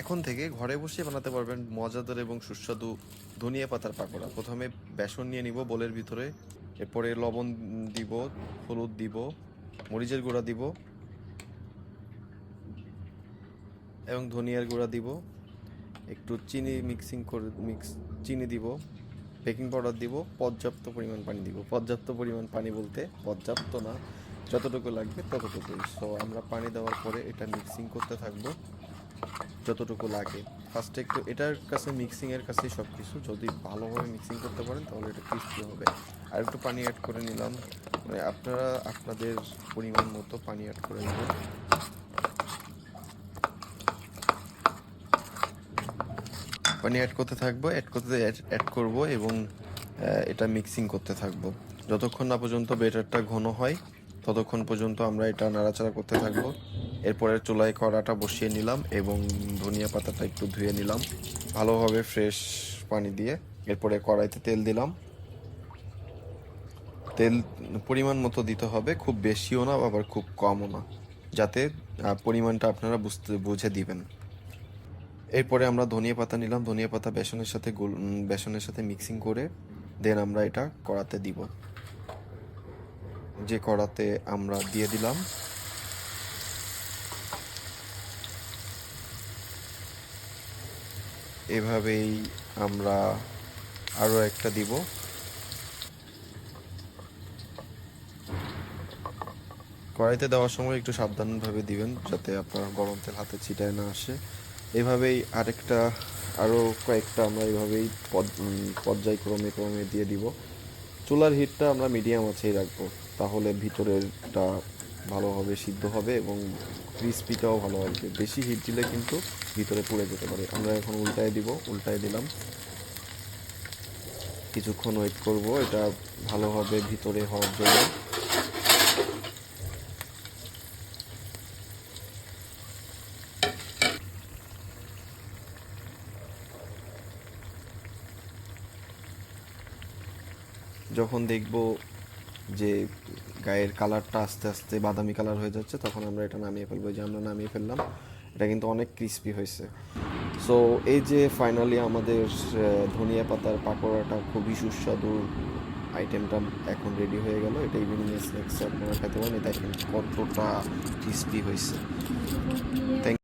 এখন থেকে ঘরে বসে বানাতে পারবেন মজাদার এবং সুস্বাদু ধনিয়া পাতার পাকোড়া। প্রথমে বেসন নিয়ে নিব বোলের ভিতরে, এরপরে লবণ দিব, হলুদ দিব, মরিচের গুঁড়া দিব, এবং ধনিয়ার গুঁড়া দিব, একটু চিনি মিক্সিং করে মিক্স চিনি দিব বেকিং পাউডার দিব, পর্যাপ্ত পরিমাণ পানি দিব। পর্যাপ্ত পরিমাণ পানি বলতে পর্যাপ্ত না, যতটুকু লাগবে ততটুকুই। সো আমরা পানি দেওয়ার পরে এটা মিক্সিং করতে থাকব। যতটুকু লাগে। ফার্স্টে একটু এটার কাছে মিক্সিংয়ের কাছেই সব কিছু যদি ভালোভাবে মিক্সিং করতে পারেন, তাহলে এটা ক্রিস্পি হবে। আর একটু পানি অ্যাড করে নিলাম। মানে আপনারা আপনাদের পরিমাণ মতো পানি অ্যাড করে নেবেন। পানি অ্যাড করতে থাকব অ্যাড করতে অ্যাড করব এবং এটা মিক্সিং করতে থাকব। যতক্ষণ না পর্যন্ত বেটারটা ঘন হয়, ততক্ষণ পর্যন্ত আমরা এটা নাড়াচাড়া করতে থাকব। এরপরে চুলায় কড়াটা বসিয়ে নিলাম এবং ধনিয়া পাতাটা একটু ধুয়ে নিলাম। ভালোভাবে ফ্রেশ পানি দিয়ে। এরপরে কড়াইতে তেল দিলাম। তেল পরিমাণ মতো দিতে হবে, খুব বেশিও না, আবার খুব কমও না, যাতে পরিমাণটা আপনারা বুঝতে, বুঝে দিবেন। এরপরে আমরা ধনিয়া পাতা নিলাম। ধনিয়া পাতা বেসনের সাথে গোল- বেসনের সাথে মিক্সিং করে দেন আমরা এটা কড়াতে দিব। যে কড়াতে আমরা দিয়ে দিলাম এভাবেই আমরা আরও একটা দিব। কড়াইতে দেওয়ার সময় একটু সাবধানভাবে দিবেন, যাতে আপনার গরম তেল হাতে ছিটায় না আসে। এভাবেই আরেকটা আরও কয়েকটা আমরা এভাবেই পর্যায়ক্রমে ক্রমে দিয়ে দিব। চুলার হিটটা আমরা মিডিয়াম আছেই রাখব, তাহলে ভিতরেরটা ভালোভাবে সিদ্ধ হবে এবং ক্রিস্পিটাও ভালো হবে। বেশি হিট দিলে কিন্তু ভিতরে পুড়ে যেতে পারে। আমরা এখন উল্টায় দিব, উল্টায় দিলাম। কিছুক্ষণ ওয়েট করব, এটা ভালোভাবে ভিতরে হওয়ার জন্য। যখন দেখব যে গায়ের কালারটা আস্তে আস্তে বাদামি কালার হয়ে যাচ্ছে, তখন আমরা এটা নামিয়ে ফেলব। যে আমরা নামিয়ে ফেললাম, এটা কিন্তু অনেক ক্রিস্পি হয়েছে। সো এই যে ফাইনালি আমাদের ধনিয়া পাতার পাকোড়াটা খুবই সুস্বাদু আইটেমটা এখন রেডি হয়ে গেল। এটা ইভিনিং স্ন্যাক্সে আপনারা খেতে পারেন। এটা কতটা ক্রিস্পি হয়েছে। থ্যাংক